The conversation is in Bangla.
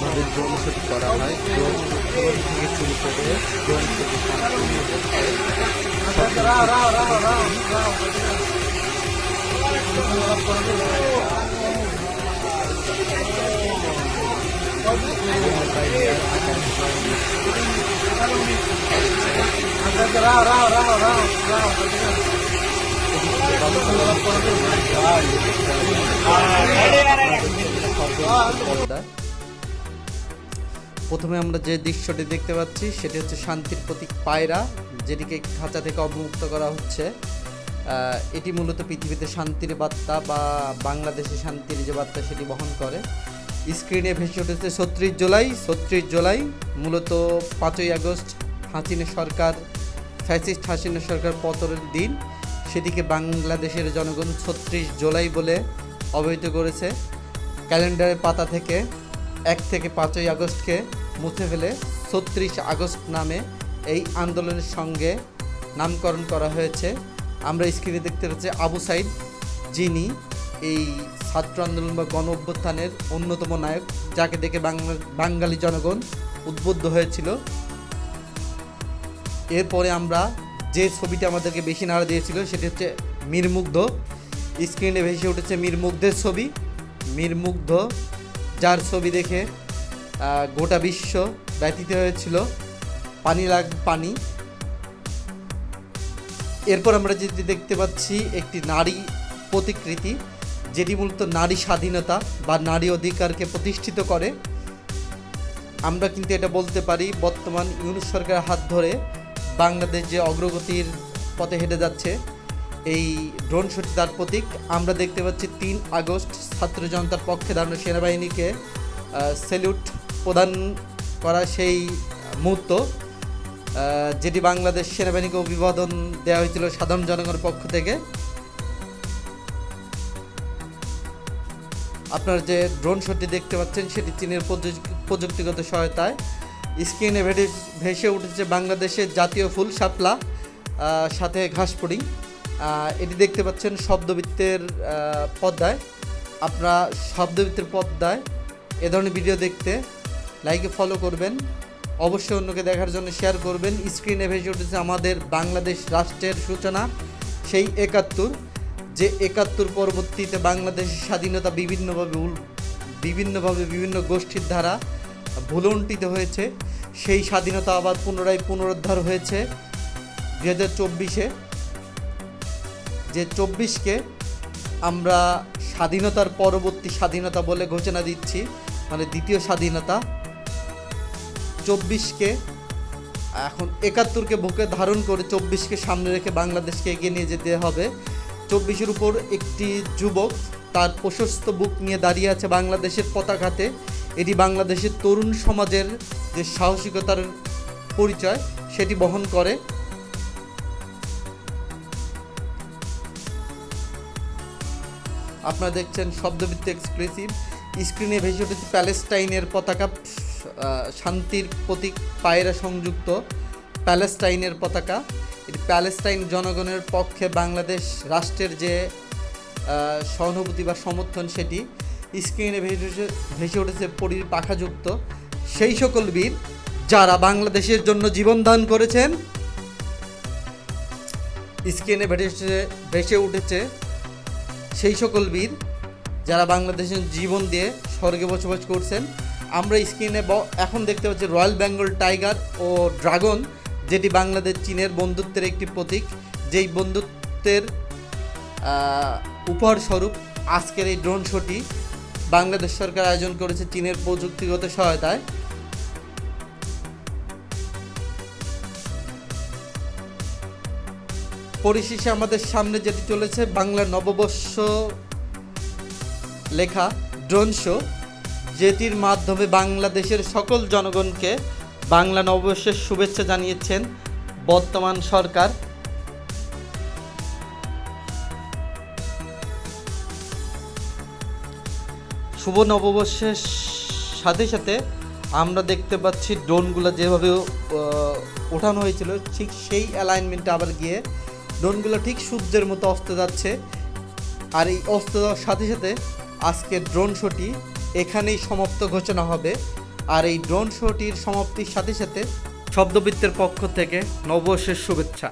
যেভাবে ড্রোন শুট করা হয়। ড্রোন ড্রোন থেকে শুরু করে ড্রোন শুট পর্দায় প্রথমে আমরা যে দৃশ্যটি দেখতে পাচ্ছি, সেটি হচ্ছে শান্তির প্রতীক পায়রা, যেটিকে খাঁচা থেকে অবমুক্ত করা হচ্ছে। এটি মূলত পৃথিবীতে শান্তির বার্তা বা বাংলাদেশে শান্তির যে বার্তা সেটি বহন করে। স্ক্রিনে ভেসে উঠেছে ছত্রিশ জুলাই। ছত্রিশ জুলাই মূলত পাঁচই আগস্ট হাসিনা সরকার, ফ্যাসিস্ট হাসিনা সরকার পতনের দিন। সেটিকে বাংলাদেশের জনগণ ছত্রিশ জুলাই বলে অবহিত করেছে। ক্যালেন্ডারের পাতা থেকে এক থেকে পাঁচই আগস্টকে মুছে ফেলে ছত্রিশ আগস্ট নামে এই আন্দোলনের সঙ্গে নামকরণ করা হয়েছে। আমরা স্ক্রিনে দেখতে পাচ্ছি আবু সাইদ, যিনি এই ছাত্র আন্দোলন বা গণ অভ্যুত্থানের অন্যতম নায়ক, যাকে দেখে বাংলা বাঙালি জনগণ উদ্বুদ্ধ হয়েছিল। এরপরে আমরা যে ছবিটা আমাদেরকে বেশি নাড়া দিয়েছিল, সেটি হচ্ছে মীরমুগ্ধ। স্ক্রিনে ভেসে উঠেছে মীরমুগ্ধের ছবি। মীরমুগ্ধ যার ছবি দেখে গোটা বিশ্ব ব্যতীত হয়েছিল। পানি লাগ, পানি। এরপর আমরা যেটি দেখতে পাচ্ছি, একটি নারী প্রতিকৃতি, যেটি মূলত নারী স্বাধীনতা বা নারী অধিকারকে প্রতিষ্ঠিত করে। আমরা কিন্তু এটা বলতে পারি, বর্তমান ইউনুস সরকারের হাত ধরে বাংলাদেশ যে অগ্রগতির পথে হেঁটে যাচ্ছে এই ড্রোন শোটি তার প্রতীক। আমরা দেখতে পাচ্ছি তিন আগস্ট ছাত্র জনতার পক্ষে দাঁড়ানো সেনাবাহিনীকে সেলিউট প্রদান করা সেই মুহূর্ত। যেটি বাংলাদেশ সেনাবাহিনীকে অভিবাদন দেওয়া হয়েছিল সাধারণ জনগণের পক্ষ থেকে। আপনার যে ড্রোন শটটি দেখতে পাচ্ছেন সেটি চীনের প্রযু- প্রযুক্তিগত সহায়তায়। স্ক্রিনে ভেসে উঠেছে বাংলাদেশের জাতীয় ফুল শাপলা সাথে ঘাসপুরি আহ, এটি দেখতে পাচ্ছেন শব্দবৃত্তের পদ্মায়। আপনারা শব্দবৃত্তের পর্দায় এ ধরনের ভিডিও দেখতে লাইকে ফলো করবেন। অবশ্যই অন্যকে দেখার জন্য শেয়ার করবেন। স্ক্রিনে ভেসে উঠেছে আমাদের বাংলাদেশ রাষ্ট্রের সূচনা, সেই একাত্তর। যে একাত্তর পরবর্তীতে বাংলাদেশের স্বাধীনতা বিভিন্নভাবে বিভিন্নভাবে বিভিন্ন গোষ্ঠীর দ্বারা ভুলণ্ঠিত হয়েছে। সেই স্বাধীনতা আবার পুনরায় পুনরুদ্ধার হয়েছে। দু হাজার চব্বিশে যে চব্বিশকে আমরা স্বাধীনতার পরবর্তী স্বাধীনতা বলে ঘোষণা দিচ্ছি মানে দ্বিতীয় স্বাধীনতা। চব্বিশকে, এখন একাত্তরকে বুকে ধারণ করে চব্বিশকে সামনে রেখে বাংলাদেশকে এগিয়ে নিয়ে যেতে হবে। চব্বিশের উপর একটি যুবক তার প্রশস্ত বুক নিয়ে দাঁড়িয়ে আছে বাংলাদেশের পতাকাতে। এটি বাংলাদেশের তরুণ সমাজের যে সাহসিকতার পরিচয়, সেটি বহন করে। আপনারা দেখছেন শব্দবৃত্ত এক্সক্লুসিভ স্ক্রিনে ভেসে উঠেছে প্যালেস্টাইনের পতাকা শান্তির প্রতীক পায়রা সংযুক্ত প্যালেস্টাইনের পতাকা। এটি প্যালেস্টাইন জনগণের পক্ষে বাংলাদেশ রাষ্ট্রের যে সহানুভূতি বা সমর্থন সেটি। স্ক্রিনে ভেসে উঠেছে- ভেসে উঠেছে পরীর পাখাযুক্ত। সেই সকল বীর যারা বাংলাদেশের জন্য জীবন দান করেছেন, স্ক্রিনে ভেসে ভেসে উঠেছে সেই সকল বীর যারা বাংলাদেশের জীবন দিয়ে স্বর্গে বসবাস করছেন। আমরা স্ক্রিনে এখন দেখতে পাচ্ছি রয়্যাল বেঙ্গল টাইগার ও ড্রাগন যেটি বাংলাদেশ চীনের বন্ধুত্বের একটি প্রতীক। যেই বন্ধুত্বের আহ, উপহার স্বরূপ আজকের এই ড্রোন শোটি বাংলাদেশ সরকার আয়োজন করেছে চীনের প্রযুক্তিগত সহায়তায়। পরিশেষে আমাদের সামনে যেটি চলেছে বাংলা নববর্ষ লেখা ড্রোন শো, যেটির মাধ্যমে বাংলাদেশের সকল জনগণকে বাংলা নববর্ষের শুভেচ্ছা জানিয়েছেন বর্তমান সরকার। শুভ নববর্ষের সাথে সাথে আমরা দেখতে পাচ্ছি ড্রোনগুলো যেভাবে ওঠানো হয়েছিল, ঠিক সেই অ্যালাইনমেন্টে আবার গিয়ে ড্রোনগুলো ঠিক সূর্যের মতো অস্ত যাচ্ছে। আর এই অস্ত যাওয়ার সাথে সাথে আজকের ড্রোন শোটি এখানেই সমাপ্ত ঘোষণা হবে। আর এই ড্রোন শোটির সমাপ্তির সাথে সাথে শব্দবিত্তের পক্ষ থেকে নববর্ষের শুভেচ্ছা।